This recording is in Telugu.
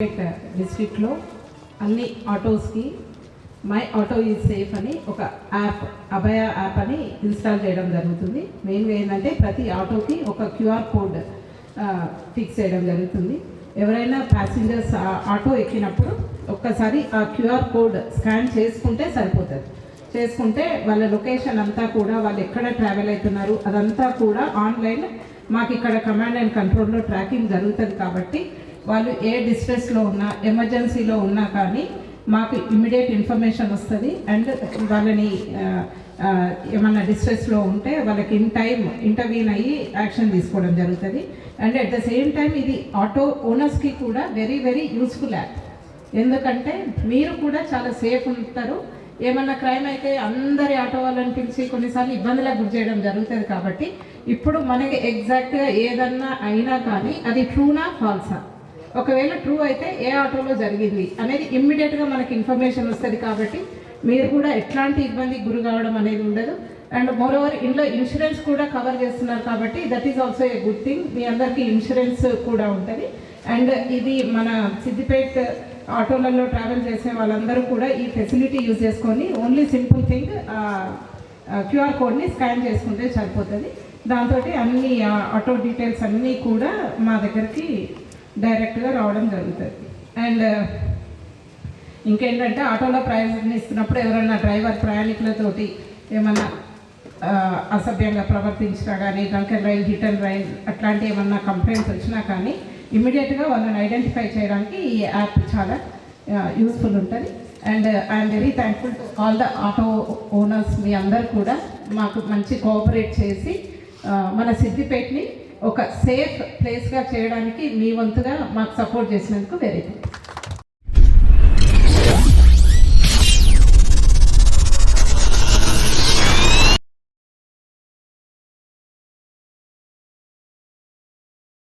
డిస్ట్రిక్ట్లో uh, అన్ని ఆటోస్కి మై ఆటో ఈజ్ సేఫ్ అని ఒక యాప్ అభయ యాప్ అని ఇన్స్టాల్ చేయడం జరుగుతుంది. మెయిన్గా ఏంటంటే ప్రతి ఆటోకి ఒక క్యూఆర్ కోడ్ ఫిక్స్ చేయడం జరుగుతుంది. ఎవరైనా ప్యాసింజర్స్ ఆటో ఎక్కినప్పుడు ఒక్కసారి ఆ క్యూఆర్ కోడ్ స్కాన్ చేసుకుంటే సరిపోతుంది. చేసుకుంటే వాళ్ళ లొకేషన్ అంతా కూడా వాళ్ళు ఎక్కడ ట్రావెల్ అవుతున్నారు అదంతా కూడా ఆన్లైన్ మాకు ఇక్కడ కమాండ్ అండ్ కంట్రోల్లో ట్రాకింగ్ జరుగుతుంది కాబట్టి వాళ్ళు ఏ డిస్ట్రెస్లో ఉన్నా ఎమర్జెన్సీలో ఉన్నా కానీ మాకు ఇమ్మీడియట్ ఇన్ఫర్మేషన్ వస్తుంది. అండ్ వాళ్ళని ఏమన్నా డిస్ట్రెస్లో ఉంటే వాళ్ళకి ఇన్ టైం ఇంటర్వ్యూన్ అయ్యి యాక్షన్ తీసుకోవడం జరుగుతుంది. And at the same time ఇది ఆటో ఓనర్స్కి కూడా వెరీ వెరీ యూస్ఫుల్ యాప్ ఎందుకంటే మీరు కూడా చాలా సేఫ్ ఉంటారు. ఏమన్నా క్రైమ్ అయితే అందరి ఆటో వాళ్ళని పిలిచి కొన్నిసార్లు ఇబ్బందులకు గురి చేయడం జరుగుతుంది కాబట్టి ఇప్పుడు మనకి ఎగ్జాక్ట్గా ఏదన్నా అయినా కానీ అది ట్రూనా ఫాల్సా ఒకవేళ ట్రూ అయితే ఏ ఆటోలో జరిగింది అనేది ఇమ్మీడియట్గా మనకి ఇన్ఫర్మేషన్ వస్తుంది కాబట్టి మీరు కూడా ఎట్లాంటి ఇబ్బందికి గురి కావడం అనేది ఉండదు. అండ్ మోర్ ఓవర్ ఇంట్లో ఇన్సూరెన్స్ కూడా కవర్ చేస్తున్నారు కాబట్టి that is also a good thing మీ అందరికీ ఇన్సూరెన్స్ కూడా ఉంటుంది. అండ్ ఇది మన సిద్దిపేట్ ఆటోలలో ట్రావెల్ చేసే వాళ్ళందరూ కూడా ఈ ఫెసిలిటీ యూజ్ చేసుకొని ఓన్లీ సింపుల్ థింగ్ క్యూఆర్ కోడ్ని స్కాన్ చేసుకుంటే సరిపోతుంది. దాంతో అన్ని ఆటో డీటెయిల్స్ అన్నీ కూడా మా దగ్గరికి డైరెక్ట్గా రావడం జరుగుతుంది. అండ్ ఇంకేంటంటే ఆటోలో ప్రయాణిస్తున్నప్పుడు ఎవరైనా డ్రైవర్ ప్రయాణికులతోటి ఏమన్నా అసభ్యంగా ప్రవర్తించినా కానీ drunken rail hit and rail అట్లాంటి ఏమన్నా కంప్లైంట్స్ వచ్చినా కానీ ఇమీడియట్గా వాళ్ళని ఐడెంటిఫై చేయడానికి ఈ యాప్ చాలా యూస్ఫుల్ ఉంటుంది. And I'm very thankful to all the auto owners మీ అందరు కూడా మాకు మంచి కోఆపరేట్ చేసి మన సిద్దిపేటని ఒక సేఫ్ ప్లేస్గా చేయడానికి మీ వంతుగా మాకు సపోర్ట్ చేసినందుకు వెరీ థ్యాంక్